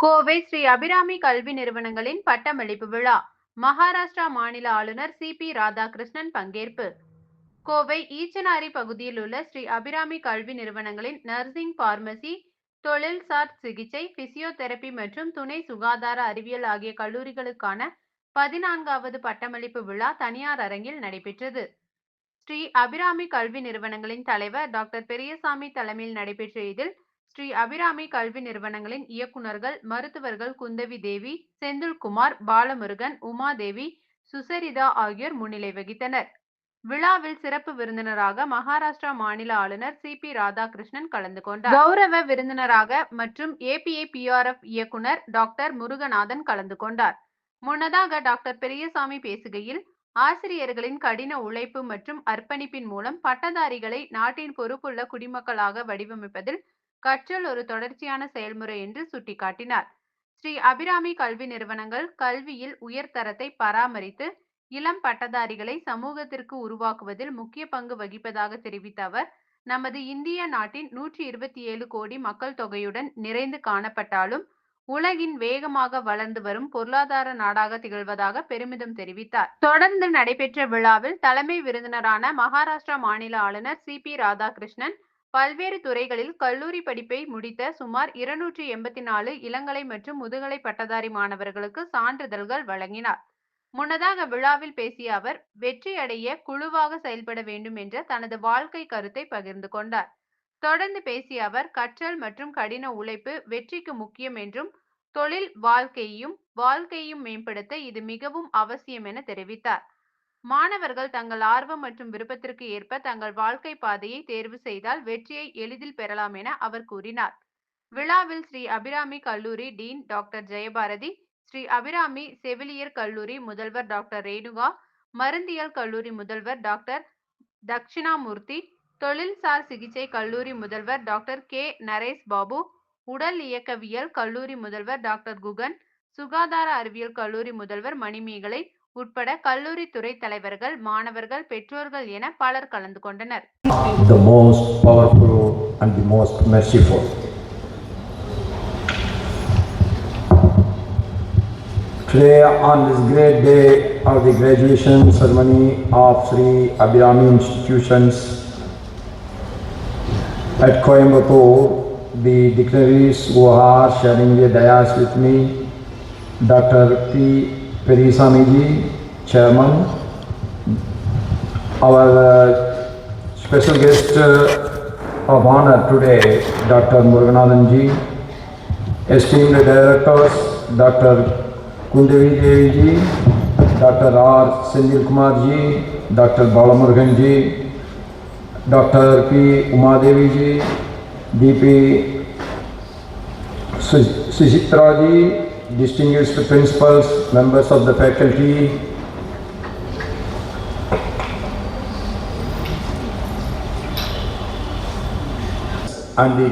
கோவை ஸ்ரீ அபிராமி கல்வி நிறுவனங்களின் பட்டமளிப்பு விழா. மகாராஷ்டிரா மாநில ஆளுநர் சி. பி. ராதாகிருஷ்ணன் பங்கேற்பு. கோவை ஈச்சனாரி பகுதியில் உள்ள ஸ்ரீ அபிராமி கல்வி நிறுவனங்களின் நர்சிங் பார்மசி தொழில்சார் சிகிச்சை பிசியோதெரபி மற்றும் துணை சுகாதார அறிவியல் ஆகிய கல்லூரிகளுக்கான பதினான்காவது பட்டமளிப்பு விழா தனியார் அரங்கில் நடைபெற்றது. ஸ்ரீ அபிராமி கல்வி நிறுவனங்களின் தலைவர் டாக்டர் பெரியசாமி தலைமையில் நடைபெற்ற இதில் ஸ்ரீ அபிராமி கல்வி நிறுவனங்களின் இயக்குநர்கள் மருத்துவர்கள் குந்தவி தேவி செந்தில்குமார் பாலமுருகன் உமாதேவி சுசரிதா ஆகியோர் முன்னிலை வகித்தனர். விழாவில் சிறப்பு விருந்தினராக மகாராஷ்டிரா மாநில ஆளுநர் சி. பி. ராதாகிருஷ்ணன் கலந்து கொண்டார். கௌரவ விருந்தினராக மற்றும் ஏபிஏ பிஆர்எஃப் இயக்குனர் டாக்டர் முருகநாதன் கலந்து கொண்டார். முன்னதாக டாக்டர் பெரியசாமி பேசுகையில் ஆசிரியர்களின் கடின உழைப்பு மற்றும் அர்ப்பணிப்பின் மூலம் பட்டதாரிகளை நாட்டின் பொறுப்புள்ள குடிமக்களாக வடிவமைப்பதில் கற்றல் ஒரு தொடர்ச்சியான செயல்முறை என்று சுட்டிக்காட்டினார். ஸ்ரீ அபிராமி கல்வி நிறுவனங்கள் கல்வியில் உயர்தரத்தை பராமரித்து இளம் பட்டதாரிகளை சமூகத்திற்கு உருவாக்குவதில் முக்கிய பங்கு வகிப்பதாக தெரிவித்த அவர் நமது இந்திய நாட்டின் நூற்றி இருபத்தி ஏழு கோடி மக்கள் தொகையுடன் நிறைந்து காணப்பட்டாலும் உலகின் வேகமாக வளர்ந்து வரும் பொருளாதார நாடாக திகழ்வதாக பெருமிதம் தெரிவித்தார். தொடர்ந்து நடைபெற்ற விழாவில் தலைமை விருந்தினரான மகாராஷ்டிரா மாநில ஆளுநர் சி பி ராதாகிருஷ்ணன் பல்வேறு துறைகளில் கல்லூரி படிப்பை முடித்த சுமார் இருநூற்றி எண்பத்தி நாலு இளங்கலை மற்றும் முதுகலை பட்டதாரி மாணவர்களுக்கு சான்றிதழ்கள் வழங்கினார். முன்னதாக விழாவில் பேசிய அவர் வெற்றி அடைய குழுவாக செயல்பட வேண்டும் என்ற தனது வாழ்க்கை கருத்தை பகிர்ந்து கொண்டார். தொடர்ந்து பேசிய அவர் கற்றல் மற்றும் கடின உழைப்பு வெற்றிக்கு முக்கியம் என்றும் தொழில் வாழ்க்கையையும் வாழ்க்கையையும் மேம்படுத்த இது மிகவும் அவசியம் என தெரிவித்தார். மாணவர்கள் தங்கள் ஆர்வம் மற்றும் விருப்பத்திற்கு ஏற்ப தங்கள் வாழ்க்கை பாதையை தேர்வு செய்தால் வெற்றியை எளிதில் பெறலாம் என அவர் கூறினார். விழாவில் ஸ்ரீ அபிராமி கல்லூரி டீன் டாக்டர் ஜெயபாரதி ஸ்ரீ அபிராமி செவிலியர் கல்லூரி முதல்வர் டாக்டர் ரேணுகா மருந்தியல் கல்லூரி முதல்வர் டாக்டர் தட்சிணாமூர்த்தி தொழில்சார் சிகிச்சை கல்லூரி முதல்வர் டாக்டர் கே. நரேஷ் பாபு உடல் இயக்கவியல் கல்லூரி முதல்வர் டாக்டர் குகன் சுகாதார அறிவியல் கல்லூரி முதல்வர் மணிமேகலை உட்பட கல்லூரி துறை தலைவர்கள் மாணவர்கள் பெற்றோர்கள் என பலர் கலந்து கொண்டனர் the most powerful and the most merciful. Today, on this great day of the graduation ceremony of Sri Abhirami Institutions at Coimbatore, the dignitaries who are sharing the dais with me, Dr. P. Perisamiji, Chairman, our uh, special guest uh, of honor today, Dr. Muruganathan ji, esteemed directors, Dr. Kundevi Devi ji, Dr. R. Senil Kumar ji, Dr. Balamurugan ji, Dr. P. Umadevi ji, DP Su- Suchitra ji, distinguished principals, members of the faculty, and the